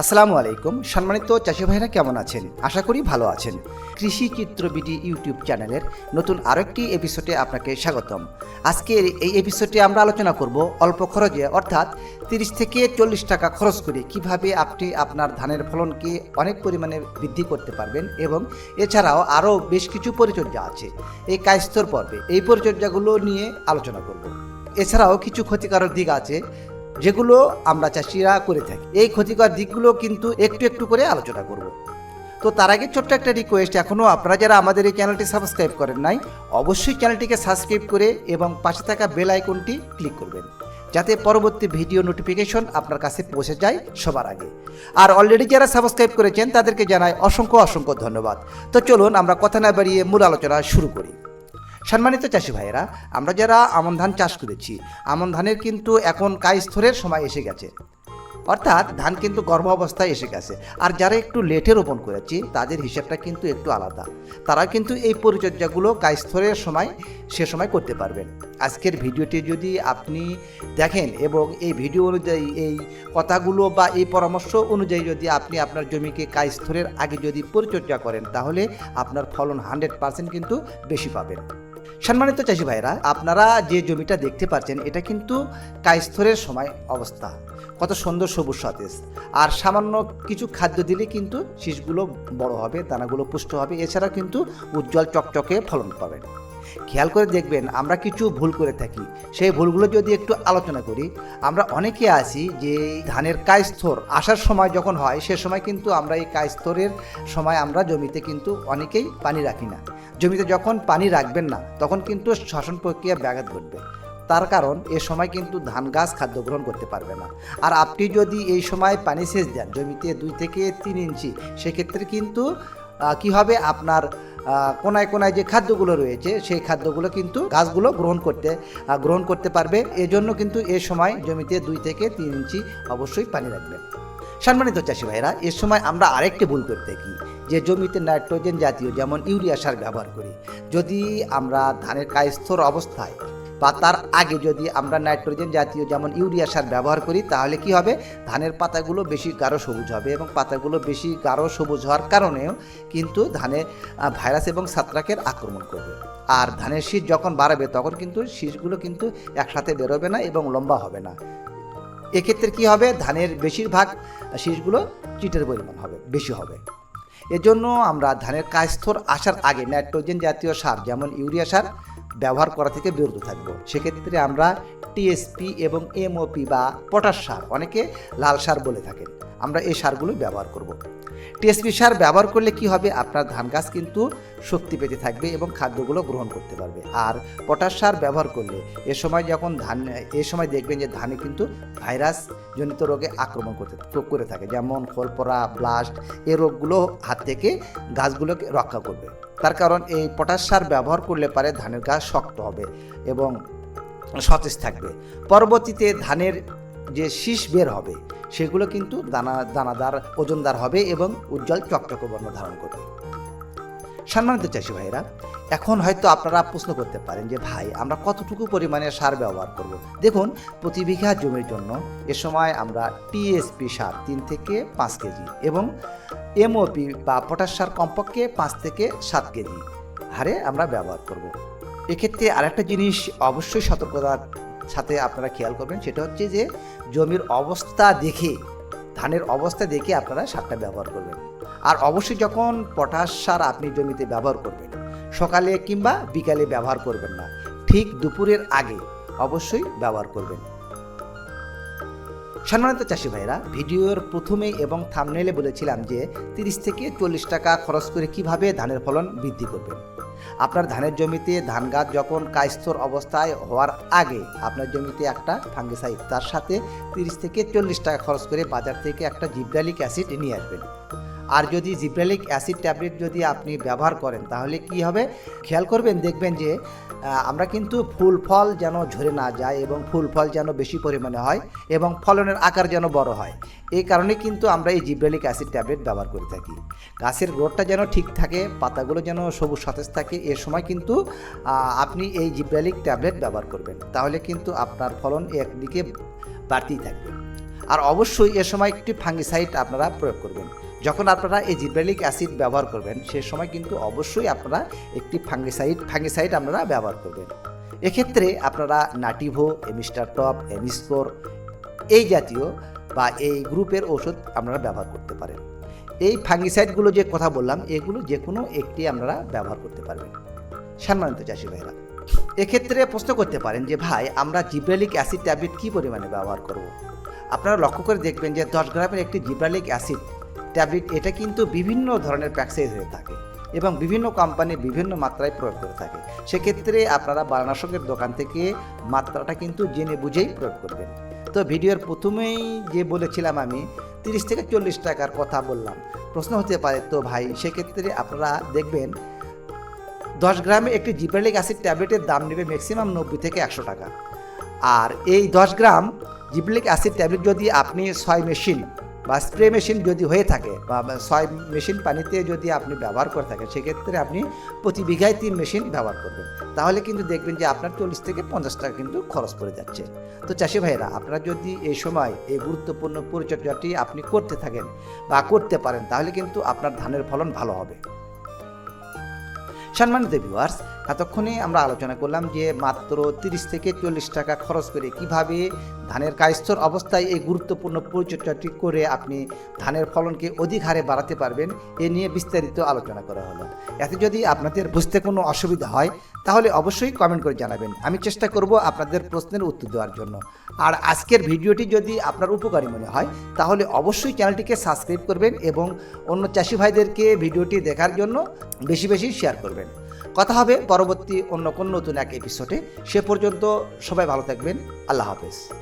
আসসালামু আলাইকুম। সম্মানিত চাষি ভাইরা কেমন আছেন? আশা করি ভালো আছেন। কৃষি চিত্র বিডি ইউটিউব চ্যানেলের নতুন আরেকটি এপিসোডে আপনাকে স্বাগতম। আজকের এই এপিসোডে আমরা আলোচনা করব অল্প খরচে, অর্থাৎ তিরিশ থেকে চল্লিশ টাকা খরচ করে কীভাবে আপনি আপনার ধানের ফলনকে অনেক পরিমাণে বৃদ্ধি করতে পারবেন এবং এছাড়াও আরও বেশ কিছু পরিচর্যা আছে। এই কায়স্তর পর্বে এই পরিচর্যাগুলো নিয়ে আলোচনা করব। এছাড়াও কিছু ক্ষতিকারক দিক আছে যেগুলো আমরা চাষিরা করে থাকি। এই ক্ষতিকর দিকগুলো কিন্তু একটু একটু করে আলোচনা করব। তো তার আগে ছোট্ট একটা রিকোয়েস্ট এখনও আপনারা যারা আমাদের এই চ্যানেলটি সাবস্ক্রাইব করেন নাই, অবশ্যই চ্যানেলটিকে সাবস্ক্রাইব করে এবং পাশে থাকা বেল আইকনটি ক্লিক করবেন, যাতে পরবর্তী ভিডিও নোটিফিকেশন আপনার কাছে পৌঁছে যায় সবার আগে। আর অলরেডি যারা সাবস্ক্রাইব করেছেন, তাদেরকে জানাই অসংখ্য অসংখ্য ধন্যবাদ। তো চলুন আমরা কথা না বাড়িয়ে মূল আলোচনা শুরু করি। সম্মানিত চাষি ভাইয়েরা, আমরা যারা আমন ধান চাষ করেছি, আমন ধানের কিন্তু এখন কায়স্থরের সময় এসে গেছে। অর্থাৎ ধান কিন্তু গর্ভ অবস্থায় এসে গেছে। আর যারা একটু লেটে রোপণ করেছি, তাদের হিসাবটা কিন্তু একটু আলাদা। তারা কিন্তু এই পরিচর্যাগুলো কায়স্থরের সময়, সে সময় করতে পারবেন। আজকের ভিডিওটি যদি আপনি দেখেন এবং এই ভিডিও অনুযায়ী এই কথাগুলো বা এই পরামর্শ অনুযায়ী যদি আপনি আপনার জমিকে কায়স্থরের আগে যদি পরিচর্যা করেন, তাহলে আপনার ফলন হান্ড্রেড পার্সেন্ট কিন্তু বেশি পাবেন। সম্মানিত চাষি ভাইরা, আপনারা যে জমিটা দেখতে পাচ্ছেন, এটা কিন্তু কায়স্থরের সময় অবস্থা। কত সুন্দর সবুজ সতেজ। আর সামান্য কিছু খাদ্য দিলে কিন্তু শীষগুলো বড় হবে, দানাগুলো পুষ্ট হবে এছাড়া কিন্তু উজ্জ্বল চকচকে ফলন পাবেন। খেয়াল করে দেখবেন, আমরা কিছু ভুল করে থাকি। সেই ভুলগুলো যদি একটু আলোচনা করি, আমরা অনেকে আছি যে ধানের কায়স্থর আসার সময় যখন হয়, সে সময় কিন্তু আমরা এই কায়স্থরের সময় আমরা জমিতে কিন্তু অনেকেই পানি রাখি না। জমিতে যখন পানি রাখবেন না, তখন কিন্তু শ্বসন প্রক্রিয়া ব্যাঘাত ঘটবে। তার কারণ, এ সময় কিন্তু ধান গাছ খাদ্য গ্রহণ করতে পারবে না। আর আপনি যদি এই সময় পানি সেচ দেন, জমিতে দুই থেকে তিন ইঞ্চি, সেক্ষেত্রে কিন্তু কি হবে? আপনার কোনায় কোনায় যে খাদ্যগুলো রয়েছে, সেই খাদ্যগুলো কিন্তু গাছগুলো গ্রহণ করতে গ্রহণ করতে পারবে। এজন্য কিন্তু এ সময় জমিতে দুই থেকে তিন ইঞ্চি অবশ্যই পানি রাখবেন। সম্মানিত চাষি ভাইরা এর সময় আমরা আরেকটি ভুল করতে থাকি যে জমিতে নাইট্রোজেন জাতীয় যেমন ইউরিয়া সার ব্যবহার করি, যদি আমরা ধানের কায়স্থর অবস্থায় বা তার আগে যদি আমরা নাইট্রোজেন জাতীয় যেমন ইউরিয়া সার ব্যবহার করি, তাহলে কি হবে? ধানের পাতাগুলো বেশি গাঢ় সবুজ হবে এবং পাতাগুলো বেশি গাঢ় সবুজ হওয়ার কারণেও কিন্তু ধানে ভাইরাস এবং ছত্রাকের আক্রমণ করবে। আর ধানের শীষ যখন বাড়াবে, তখন কিন্তু শীষগুলো কিন্তু একসাথে বেরোবে না এবং লম্বা হবে না। এক্ষেত্রে কি হবে? ধানের বেশিরভাগ শীষগুলো চিটের পরিমাণ হবে, বেশি হবে। এজন্য আমরা ধানের কায়স্থর আসার আগে নাইট্রোজেন জাতীয় সার, যেমন ইউরিয়া সার, ব্যবহার করা থেকে বিরত থাকব। সেক্ষেত্রে আমরা টিএসপি এবং এমওপি বা পটাশ সার, অনেকে লাল সার বলে থাকেন। আমরা এই সারগুলো ব্যবহার করব। টিএসপি সার ব্যবহার করলে কি হবে? আপনার ধান গাছ কিন্তু শক্তি পেতে থাকবে এবং খাদ্যগুলো গ্রহণ করতে পারবে। আর পটাশ সার ব্যবহার করলে এ সময় যখন ধান, এ সময় দেখবেন যে ধানে কিন্তু ভাইরাস জনিত রোগে আক্রমণ করতে, করে থাকে। যেমন খোলপরা ব্লাস্ট এই রোগগুলো হাত থেকে গাছগুলোকে রক্ষা করবে। তার কারণ এই পটাশ সার ব্যবহার করলে পারে ধানের গাছ শক্ত হবে এবং সতেজ থাকবে। পরবর্তীতে ধানের যে শীষ বের হবে সেগুলো কিন্তু দানা, দানাদার, ওজনদার হবে এবং উজ্জ্বল চকচকে বর্ণ ধারণ করবে। সম্মানিত চাষি ভাইরা এখন হয়তো আপনারা প্রশ্ন করতে পারেন যে, ভাই, আমরা কতটুকু পরিমাণে সার ব্যবহার করব? দেখুন, প্রতি বিঘা জমির জন্য এ সময় আমরা টিএসপি সার তিন থেকে পাঁচ কেজি এবং এমওপি বা পটাশ সার কমপক্ষে পাঁচ থেকে সাত কেজি হারে আমরা ব্যবহার করব। এক্ষেত্রে আরেকটা জিনিস অবশ্যই সতর্কতার সাথে আপনারা খেয়াল করবেন, সেটা হচ্ছে যে জমির অবস্থা দেখে, ধানের অবস্থা দেখে আপনারা সারটা ব্যবহার করবেন। আর অবশ্যই যখন পটাশ সার আপনি জমিতে ব্যবহার করবেন, সকালে কিংবা বিকালে ব্যবহার করবেন না, ঠিক দুপুরের আগে অবশ্যই ব্যবহার করবেন। সম্মানিত চাষি ভাইরা ভিডিওর প্রথমে এবং থামনেলে বলেছিলাম যে তিরিশ থেকে চল্লিশ টাকা খরচ করে কীভাবে ধানের ফলন বৃদ্ধি করবেন। আপনার ধানের জমিতে ধান গাছ যখন কায়স্থর অবস্থায় হওয়ার আগে আপনার জমিতে একটা ফাঙ্গিসাইড, তার সাথে তিরিশ থেকে চল্লিশ টাকা খরচ করে বাজার থেকে একটা জিবডালিক অ্যাসিড নিয়ে আসবেন। আর যদি জিব্রালিক অ্যাসিড ট্যাবলেট যদি আপনি ব্যবহার করেন, তাহলে কি হবে? খেয়াল করবেন, দেখবেন যে আমরা কিন্তু ফুল ফল যেন ঝরে না যায় এবং ফুল ফল যেন বেশি পরিমাণে হয় এবং ফলনের আকার যেন বড় হয়। এই কারণে কিন্তু আমরা এই জিব্রালিক অ্যাসিড ট্যাবলেট ব্যবহার করে থাকি। গাছের গ্রোথটা যেন ঠিক থাকে, পাতাগুলো যেন সবুজ সতেজ থাকে, এ সময় কিন্তু আপনি এই জিব্রালিক ট্যাবলেট ব্যবহার করবেন। তাহলে কিন্তু আপনার ফলন একদিকে বাড়তেই থাকবে। আর অবশ্যই এ সময় একটি ফাঙ্গিসাইড আপনারা প্রয়োগ করবেন। যখন আপনারা এই জিব্রেলিক অ্যাসিড ব্যবহার করবেন, সে সময় কিন্তু অবশ্যই আপনারা একটি ফাঙ্গিসাইড ফাঙ্গিসাইড আপনারা ব্যবহার করবেন। এক্ষেত্রে আপনারা নাটিভো, এমিস্টার টপ, এমিস্কোর এই জাতীয় বা এই গ্রুপের ওষুধ আপনারা ব্যবহার করতে পারেন। এই ফাঙ্গিসাইডগুলো যে কথা বললাম, এগুলো যে কোনো একটি আপনারা ব্যবহার করতে পারবেন। সম্মানিত চাষি ভাইরা এক্ষেত্রে প্রশ্ন করতে পারেন যে, ভাই, আমরা জিব্রালিক অ্যাসিড ট্যাবলেট কী পরিমাণে ব্যবহার করব? আপনারা লক্ষ্য করে দেখবেন যে, দশ গ্রামের একটি জিব্রালিক অ্যাসিড ট্যাবলেট, এটা কিন্তু বিভিন্ন ধরনের প্যাকসেজ হয়ে থাকে এবং বিভিন্ন কোম্পানি বিভিন্ন মাত্রায় প্রয়োগ করে থাকে। সেক্ষেত্রে আপনারা বারানাশকের দোকান থেকে মাত্রাটা কিন্তু জেনে বুঝেই প্রয়োগ করবেন। তো ভিডিওর প্রথমেই যে বলেছিলাম আমি, তিরিশ থেকে চল্লিশ টাকার কথা বললাম। প্রশ্ন হতে পারে, তো ভাই, সেক্ষেত্রে আপনারা দেখবেন দশ গ্রামে একটি জিব্রালিক অ্যাসিড ট্যাবলেটের দাম নেবে ম্যাক্সিমাম নব্বই থেকে একশো টাকা। আর এই দশ গ্রাম জিব্রালিক অ্যাসিড ট্যাবলেট যদি আপনি ছয় মেশিন বা স্প্রে মেশিন যদি হয়ে থাকে বা ছয় মেশিন পানিতে যদি আপনি ব্যবহার করে থাকেন, সেক্ষেত্রে আপনি প্রতি বিঘায় তিন মেশিন ব্যবহার করবেন। তাহলে কিন্তু দেখবেন যে আপনার চল্লিশ থেকে পঞ্চাশ টাকা কিন্তু খরচ পড়ে যাচ্ছে। তো চাষি ভাইয়েরা, আপনারা যদি এই সময় এই গুরুত্বপূর্ণ পরিচর্যাটি আপনি করতে থাকেন বা করতে পারেন, তাহলে কিন্তু আপনার ধানের ফলন ভালো হবে। সম্মানিত ভিউয়ার্স এতক্ষণে আমরা আলোচনা করলাম যে মাত্র তিরিশ থেকে চল্লিশ টাকা খরচ করে কীভাবে ধানের কায়স্থর অবস্থায় এই গুরুত্বপূর্ণ পরিচর্যাটি করে আপনি ধানের ফলনকে অধিক হারে বাড়াতে পারবেন, এ নিয়ে বিস্তারিত আলোচনা করা হলো। এতে যদি আপনাদের বুঝতে কোনো অসুবিধা হয়, তাহলে অবশ্যই কমেন্ট করে জানাবেন। আমি চেষ্টা করব আপনাদের প্রশ্নের উত্তর দেওয়ার জন্য। আর আজকের ভিডিওটি যদি আপনার উপকারী মনে হয়, তাহলে অবশ্যই চ্যানেলটিকে সাবস্ক্রাইব করবেন এবং অন্য চাষি ভাইদেরকে ভিডিওটি দেখার জন্য বেশি বেশি শেয়ার করবেন। কথা হবে পরবর্তী অন্য কোন নতুন এক এপিসোডে সে পর্যন্ত সবাই ভালো থাকবেন। আল্লাহ হাফেজ।